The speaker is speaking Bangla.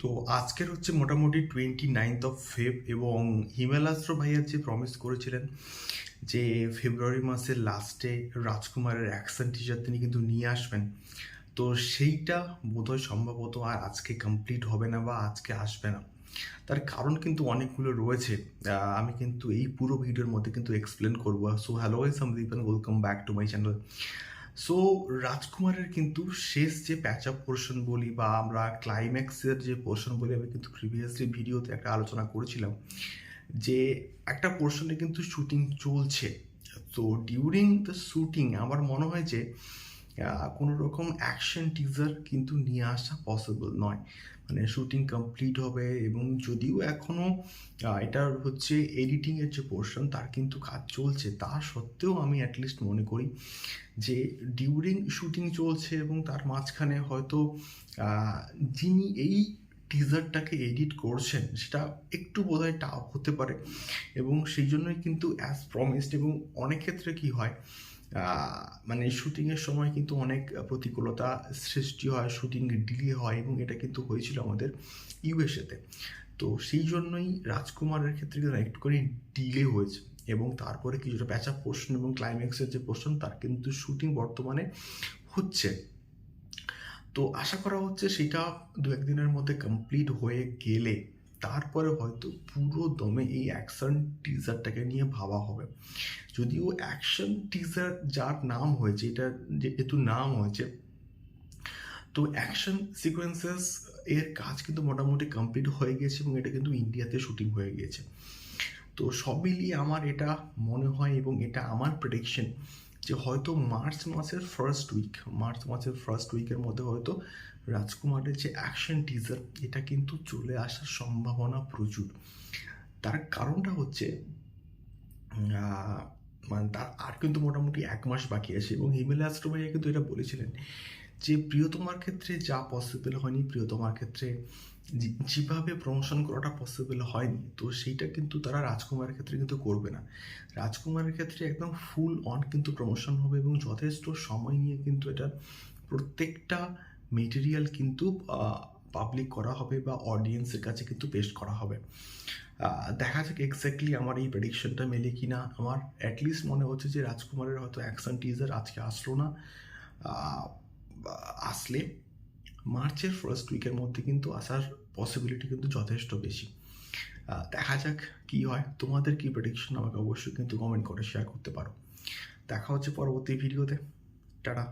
তো আজকের হচ্ছে মোটামুটি টোয়েন্টি নাইনথ অফ ফেব এবং হিমালয়াস্ত্র ভাইয়ার যে প্রমিস করেছিলেন যে ফেব্রুয়ারি মাসের লাস্টে রাজকুমারের অ্যাকশন টিচার তিনি কিন্তু নিয়ে আসবেন, তো সেইটা বোধহয় সম্ভবত আর আজকে কমপ্লিট হবে না বা আজকে আসবে না। তার কারণ কিন্তু অনেকগুলো রয়েছে আমি কিন্তু এই পুরো ভিডিওর মধ্যে কিন্তু এক্সপ্লেন করব। So hello Samdeep welcome back to my channel so রাজকুমারের কিন্তু শেষ যে প্যাচ আপ পোর্শন বলি বা আমরা ক্লাইম্যাক্সের যে পোর্শন বলি, আমি কিন্তু প্রিভিয়াসলি ভিডিওতে একটা আলোচনা করেছিলাম, যে একটা পোর্শনে কিন্তু শুটিং চলছে। তো ডিউরিং দ্য শ্যুটিং আমার মনে হয় যে কোনো রকম অ্যাকশন টিজার কিন্তু নিয়ে আসা পসিবল নয়। মানে শুটিং কমপ্লিট হবে এবং যদিও এখনও এটার হচ্ছে এডিটিংয়ের যে পোর্শন তার কিন্তু কাজ চলছে। তা সত্ত্বেও আমি অ্যাটলিস্ট মনে করি যে ডিউরিং শুটিং চলছে এবং তার মাঝখানে হয়তো যিনি এই টিজারটাকে এডিট করছেন সেটা একটু বোধহয় টাফ হতে পারে এবং সেই জন্যই কিন্তু অ্যাজ প্রমিসড এবং অনেক ক্ষেত্রে কি হয় মানে শুটিংয়ের সময় কিন্তু অনেক প্রতিকূলতা সৃষ্টি হয় শুটিং ডিলে হয় এবং এটা কিন্তু হয়েছিল আমাদের ইউএসএতে তো সেই জন্যই রাজকুমারের ক্ষেত্রে কিন্তু একটুখানি ডিলে হয়েছে এবং তারপরে কিছুটা প্যাচা পোর্শন এবং ক্লাইম্যাক্সের যে পোর্শন, তার কিন্তু শুটিং বর্তমানে হচ্ছে। তো আশা করা হচ্ছে সেটা দু একদিনের মধ্যে কমপ্লিট হয়ে গেলে তারপরে হয়তো পুরো দমে এই অ্যাকশন টিজারটাকে নিয়ে ভাবা হবে। যদিও অ্যাকশন টিজার যার নাম হয়েছে, এটা যেহেতু নাম হয়েছে, তো অ্যাকশন সিকোয়েন্সেস এর কাজ কিন্তু মোটামুটি কমপ্লিট হয়ে গেছে এবং এটা কিন্তু ইন্ডিয়াতে শুটিং হয়ে গিয়েছে তো সব মিলিয়ে আমার এটা মনে হয় এবং এটা আমার প্রেডিকশন যে হয়তো মার্চ মাসের ফার্স্ট উইক মার্চ মাসের ফার্স্ট উইকের মধ্যে হয়তো রাজকুমারের যে অ্যাকশন টিজার এটা কিন্তু চলে আসার সম্ভাবনা প্রচুর। তার কারণটা হচ্ছে মানে তার আর কিন্তু মোটামুটি এক মাস বাকি আছে এবং হিমেল আস্ট্রো কিন্তু এটা বলেছিলেন যে প্রিয়তমার ক্ষেত্রে যা পসিবল হয়নি, প্রিয়তমার ক্ষেত্রে যেভাবে প্রমোশন করাটা পসিবল হয়নি, তো সেইটা কিন্তু তারা রাজকুমারের ক্ষেত্রে কিন্তু করবে না। রাজকুমারের ক্ষেত্রে একদম ফুল অন কিন্তু প্রমোশন হবে এবং যথেষ্ট সময় নিয়ে কিন্তু এটা প্রত্যেকটা মেটেরিয়াল কিন্তু পাবলিক করা হবে বা অডিয়েন্সের কাছে কিন্তু পেশ করা হবে। দেখা যাক এক্স্যাক্টলি আমার এই প্রেডিকশনটা মেলে কি না আমার অ্যাটলিস্ট মনে হচ্ছে যে রাজকুমারের হয়তো অ্যাকশন টিজার আজকে আসলো না। আসলে মার্চের ফার্স্ট উইকের মধ্যে কিন্তু আসার পসিবিলিটি কিন্তু যথেষ্ট বেশি। দেখা যাক কি হয়। তোমাদের কি প্রেডিকশন আমাকে অবশ্যই কিন্তু কমেন্ট করে শেয়ার করতে পারো। দেখা হচ্ছে পরবর্তী ভিডিওতে টাটা।